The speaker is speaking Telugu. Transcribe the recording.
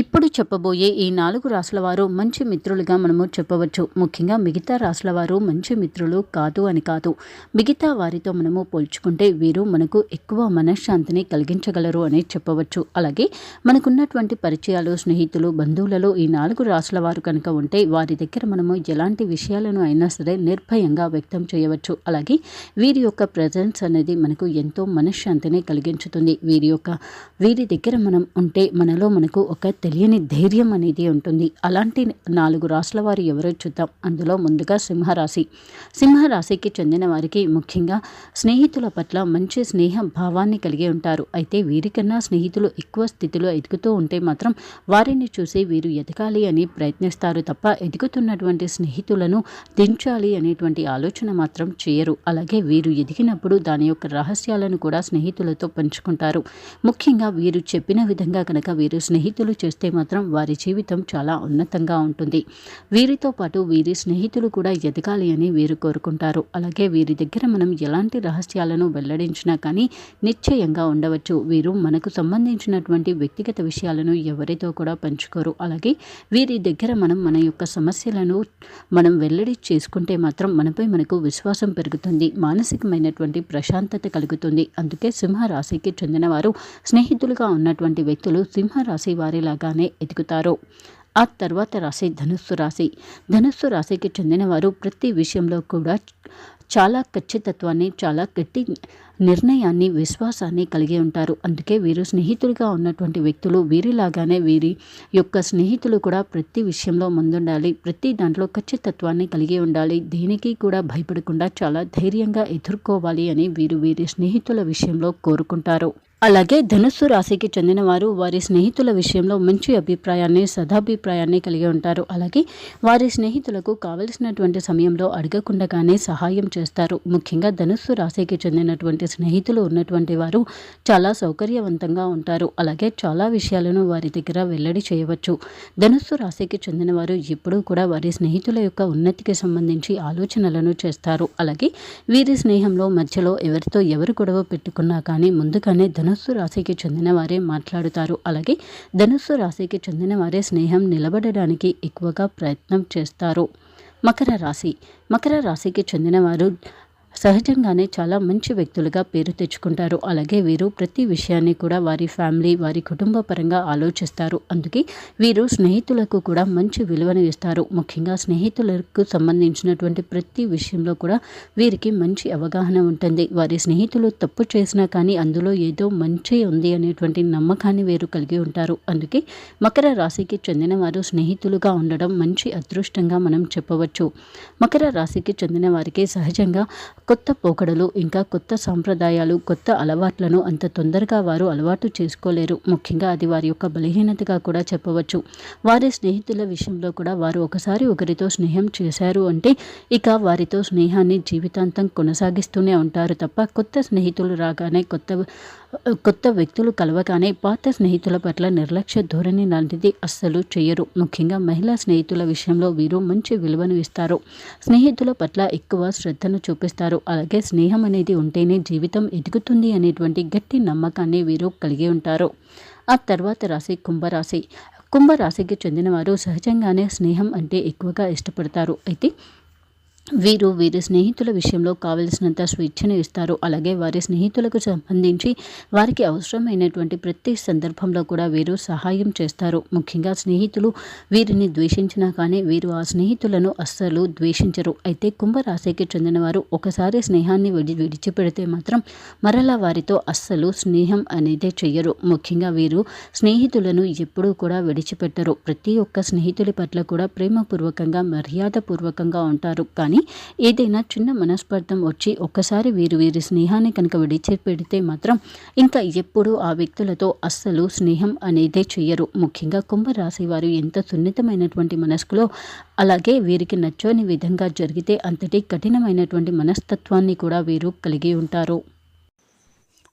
ఇప్పుడు చెప్పబోయే ఈ నాలుగు రాసుల వారు మంచి మిత్రులుగా మనము చెప్పవచ్చు. ముఖ్యంగా మిగతా రాసుల వారు మంచి మిత్రులు కాదు అని కాదు. మిగతా వారితో మనము పోల్చుకుంటే వీరు మనకు ఎక్కువ మనశ్శాంతిని కలిగించగలరు అని చెప్పవచ్చు. అలాగే మనకున్నటువంటి పరిచయాలు స్నేహితులు బంధువులలో ఈ నాలుగు రాసుల వారు కనుక ఉంటే వారి దగ్గర మనము ఎలాంటి విషయాలను అయినా సరే నిర్భయంగా వ్యక్తం చేయవచ్చు. అలాగే వీరి యొక్క ప్రజెన్స్ అనేది మనకు ఎంతో మనశ్శాంతిని కలిగించుతుంది. వీరి యొక్క వీరి దగ్గర మనం ఉంటే మనలో మనకు ఒక తెలియని ధైర్యం అనేది ఉంటుంది. అలాంటి నాలుగు రాసుల వారు ఎవరో చూద్దాం. అందులో ముందుగా సింహరాశి. సింహరాశికి చెందిన వారికి ముఖ్యంగా స్నేహితుల పట్ల మంచి స్నేహ భావాన్ని కలిగి ఉంటారు. అయితే వీరికన్నా స్నేహితులు ఎక్కువ స్థితిలో ఎదుగుతూ ఉంటే మాత్రం వారిని చూసి వీరు ఎదగాలి అని ప్రయత్నిస్తారు తప్ప ఎదుగుతున్నటువంటి స్నేహితులను దించాలి అనేటువంటి ఆలోచన మాత్రం చేయరు. అలాగే వీరు ఎదిగినప్పుడు దాని యొక్క రహస్యాలను కూడా స్నేహితులతో పంచుకుంటారు. ముఖ్యంగా వీరు చెప్పిన విధంగా కనుక వీరు స్నేహితులు చేస్తే మాత్రం వారి జీవితం చాలా ఉన్నతంగా ఉంటుంది. వీరితో పాటు వీరి స్నేహితులు కూడా ఎదగాలి అని వీరు కోరుకుంటారు. అలాగే వీరి దగ్గర మనం ఎలాంటి రహస్యాలను వెల్లడించినా కానీ నిశ్చయంగా ఉండవచ్చు. వీరు మనకు సంబంధించినటువంటి వ్యక్తిగత విషయాలను ఎవరితో కూడా పంచుకోరు. అలాగే వీరి దగ్గర మనం మన యొక్క సమస్యలను మనం వెల్లడి చేసుకుంటే మాత్రం మనపై మనకు విశ్వాసం పెరుగుతుంది. మానసికమైనటువంటి ప్రశాంతత కలుగుతుంది. అందుకే సింహరాశికి చెందినవారు స్నేహితులుగా ఉన్నటువంటి వ్యక్తులు సింహరాశి వారిలాగా బాగానే ఎదుగుతారు. ఆ తర్వాత రాశి ధనుస్సు రాశి. ధనుస్సు రాశికి చెందినవారు ప్రతి విషయంలో కూడా చాలా ఖచ్చితత్వాన్ని చాలా గట్టి నిర్ణయాన్ని విశ్వాసాన్ని కలిగి ఉంటారు. అందుకే వీరు స్నేహితులుగా ఉన్నటువంటి వ్యక్తులు వీరిలాగానే వీరి యొక్క స్నేహితులు కూడా ప్రతి విషయంలో ముందుండాలి. ప్రతి దాంట్లో ఖచ్చితత్వాన్ని కలిగి ఉండాలి. దేనికి కూడా భయపడకుండా చాలా ధైర్యంగా ఎదుర్కోవాలి అని వీరు వీరి స్నేహితుల విషయంలో కోరుకుంటారు. అలాగే ధనుస్సు రాశికి చెందిన వారు వారి స్నేహితుల విషయంలో మంచి అభిప్రాయాన్ని సదాభిప్రాయాన్ని కలిగి ఉంటారు. అలాగే వారి స్నేహితులకు కావలసినటువంటి సమయంలో అడగకుండానే సహాయం చేస్తారు. ముఖ్యంగా ధనుస్సు రాశికి చెందినటువంటి స్నేహితులు ఉన్నటువంటి వారు చాలా సౌకర్యవంతంగా ఉంటారు. అలాగే చాలా విషయాలను వారి దగ్గర వెల్లడి చేయవచ్చు. ధనుస్సు రాశికి చెందిన వారు ఎప్పుడూ కూడా వారి స్నేహితుల యొక్క ఉన్నతికి సంబంధించి ఆలోచనలను చేస్తారు. అలాగే వీరి స్నేహంలో మధ్యలో ఎవరితో ఎవరు గొడవ పెట్టుకున్నా కానీ ముందుగానే ధనుస్సు రాశికి చెందిన వారే మాట్లాడుతారు. అలాగే ధనుస్సు రాశికి చెందిన వారే స్నేహం నిలబడడానికి ఎక్కువగా ప్రయత్నం చేస్తారు. మకర రాశి. మకర రాశికి చెందినవారు సహజంగానే చాలా మంచి వ్యక్తులుగా పేరు తెచ్చుకుంటారు. అలాగే వీరు ప్రతి విషయాన్ని కూడా వారి ఫ్యామిలీ వారి కుటుంబ పరంగా ఆలోచిస్తారు. అందుకే వీరు స్నేహితులకు కూడా మంచి విలువను ఇస్తారు. ముఖ్యంగా స్నేహితులకు సంబంధించినటువంటి ప్రతి విషయంలో కూడా వీరికి మంచి అవగాహన ఉంటుంది. వారి స్నేహితులు తప్పు చేసినా కానీ అందులో ఏదో మంచి ఉంది అనేటువంటి నమ్మకాన్ని వీరు కలిగి ఉంటారు. అందుకే మకర రాశికి చెందిన వారు స్నేహితులుగా ఉండడం మంచి అదృష్టంగా మనం చెప్పవచ్చు. మకర రాశికి చెందిన వారికి సహజంగా కొత్త పోకడలు ఇంకా కొత్త సాంప్రదాయాలు కొత్త అలవాట్లను అంత తొందరగా వారు అలవాటు చేసుకోలేరు. ముఖ్యంగా అది వారి యొక్క బలహీనతగా కూడా చెప్పవచ్చు. వారి స్నేహితుల విషయంలో కూడా వారు ఒకసారి ఒకరితో స్నేహం చేశారు అంటే ఇక వారితో స్నేహాన్ని జీవితాంతం కొనసాగిస్తూనే ఉంటారు తప్ప కొత్త స్నేహితులు రాగానే కొత్త కొత్త వ్యక్తులు కలవగానే పాత స్నేహితుల పట్ల నిర్లక్ష్య ధోరణి లాంటిది అస్సలు చేయరు ముఖ్యంగా మహిళా స్నేహితుల విషయంలో వీరు మంచి విలువను ఇస్తారు. స్నేహితుల పట్ల ఎక్కువ శ్రద్ధను చూపిస్తారు. అలాగే స్నేహం అనేది ఉంటేనే జీవితం ఎదుగుతుంది అనేటువంటి గట్టి నమ్మకాన్ని వీరు కలిగి ఉంటారు. ఆ తర్వాత రాశి కుంభరాశి. కుంభరాశికి చెందినవారు సహజంగానే స్నేహం అంటే ఎక్కువగా ఇష్టపడతారు. అయితే వీరు వీరి స్నేహితుల విషయంలో కావలసినంత స్వేచ్ఛను ఇస్తారు. అలాగే వారి స్నేహితులకు సంబంధించి వారికి అవసరమైనటువంటి ప్రతి సందర్భంలో కూడా వీరు సహాయం చేస్తారు. ముఖ్యంగా స్నేహితులు వీరిని ద్వేషించినా కానీ వీరు ఆ స్నేహితులను అస్సలు ద్వేషించరు. అయితే కుంభరాశికి చెందినవారు ఒకసారి స్నేహాన్ని విడి విడిచిపెడితే మాత్రం మరలా వారితో అస్సలు స్నేహం అనేది చెయ్యరు. ముఖ్యంగా వీరు స్నేహితులను ఎప్పుడూ కూడా విడిచిపెట్టరు. ప్రతి ఒక్క స్నేహితుడి పట్ల కూడా ప్రేమపూర్వకంగా మర్యాదపూర్వకంగా ఉంటారు. కానీ కానీ ఏదైనా చిన్న మనస్పర్ధం వచ్చి ఒక్కసారి వీరు వీరి స్నేహాన్ని కనుక విడిచి పెడితే మాత్రం ఇంకా ఎప్పుడూ ఆ వ్యక్తులతో అస్సలు స్నేహం అనేదే చెయ్యరు. ముఖ్యంగా కుంభరాశి వారు ఎంత సున్నితమైనటువంటి మనస్కులో అలాగే వీరికి నచ్చని విధంగా జరిగితే అంతటి కఠినమైనటువంటి మనస్తత్వాన్ని కూడా వీరు కలిగి ఉంటారు.